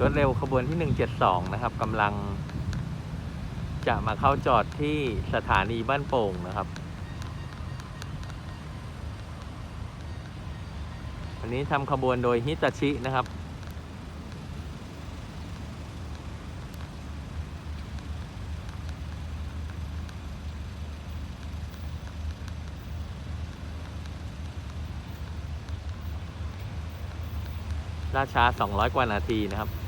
รถเร็วขบวนที่ 172 นะครับกำลัง จะมาเข้าจอดที่สถานีบ้านโป่งนะครับวันนี้ทำขบวนโดยฮิตาชินะครับ ราช้า 200 กว่านาทีนะครับ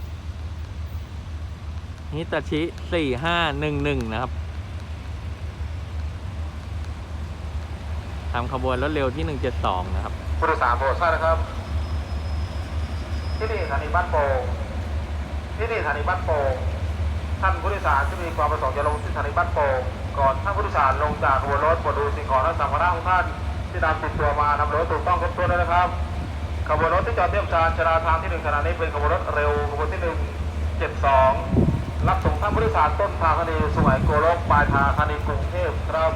ฮิตาชิ4511นะครับทำขบวนรถเร็วที่172นะครับผู้โดยสารโปรดทราบนะครับ ที่นี่สถานีบ้านโป่งที่นี่สถานีบ้านโป่งท่านผู้โดยสารที่มีความประสงค์จะลงที่สถานีบ้านโป่งก่อนท่านผู้โดยสารลงจากขบวนรถโปรดดูสิ่งของและสัมภาระของท่านที่นำติดตัวมานำรถถูกต้องครบถ้วนด้วยนะครับขบวนรถที่จอดเทียบชานชราทางที่หนึ่งขณะนี้เป็นขบวนรถเร็วขบวนที่หนึ่งเจ็ดสอง รับส่งท่านผู้โดยสารต้นทางคดีสมัยโกลกปลายทางคดีกรุงเทพครับ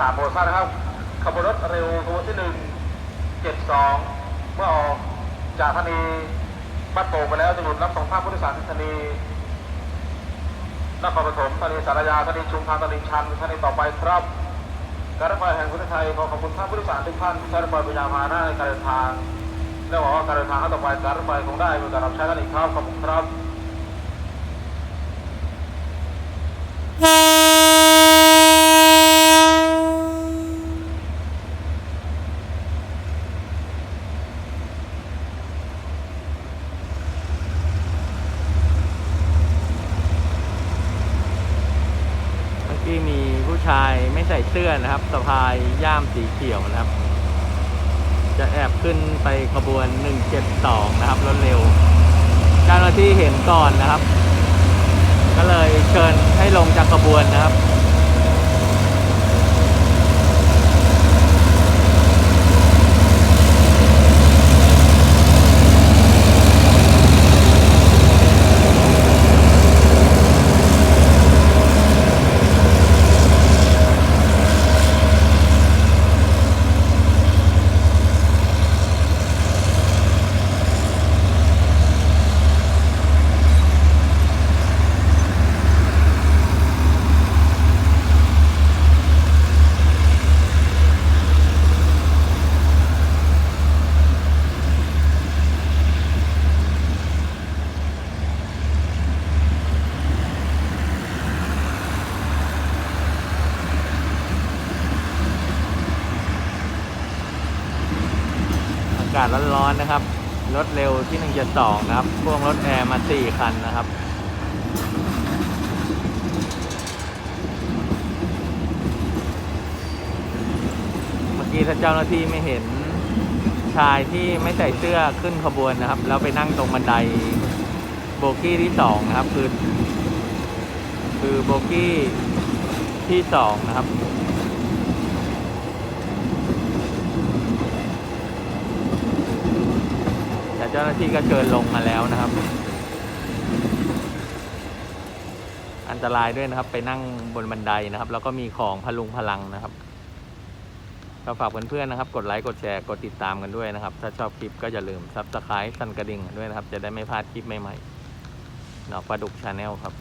สารโปรดทรานะครับ ขบวนรถเร็วขบวนที่หนึ่งเจ็ดสองเมื่อออกจากสถานีบ้านโป่งไปแล้วจะหยุดรับส่งภาพผู้โดยสารที่สถานีนครปฐมสถานีสารยาสถานีชุมทางตลิ่งชันสถานีต่อไปครับการรถไฟแห่งประเทศไทยขอขอบคุณท่านผู้โดยสารทุกท่านที่ใช้รถไฟเป็นยานพาหนะในการเดินทางและหวังว่าการเดินทางครั้งต่อไปการรถไฟคงได้มีการรับใช้กันอีกครับขอบคุณครับ ที่มีผู้ชายไม่ใส่เสื้อนะครับสะพายย่ามสีเขียวนะครับ จะแอบขึ้นไปขบวน 172 นะครับรถเร็วเจ้าหน้าที่เห็นก่อนนะครับ ก็เลยเชิญให้ลงจากขบวนนะครับ อากาศร้อนๆนะครับ รถเร็วที่172นะครับพ่วงรถแอร์มา4คันนะครับ เมื่อกี้ถ้าเจ้าหน้าที่ไม่เห็นชายที่ไม่ใส่เสื้อขึ้นขบวนนะครับ แล้วไปนั่งตรงบันไดโบกี้ที่สองนะครับ คือ คือโบกี้ที่สองนะครับ แต่ เจ้าหน้าที่ก็เชิญลงมาแล้วนะครับ อันตรายด้วยนะครับ ไปนั่งบนบันไดนะครับ แล้วก็มีของพลุงพลังนะครับก็ฝากเพื่อนๆนะครับ กดไลค์กดแชร์กดติดตามกันด้วยนะครับ ถ้าชอบคลิปก็อย่าลืมซับสไครต์สั่นกระดิ่งด้วยนะครับ จะได้ไม่พลาดคลิปใหม่ๆหนอกปลาดุกชาแนลครับ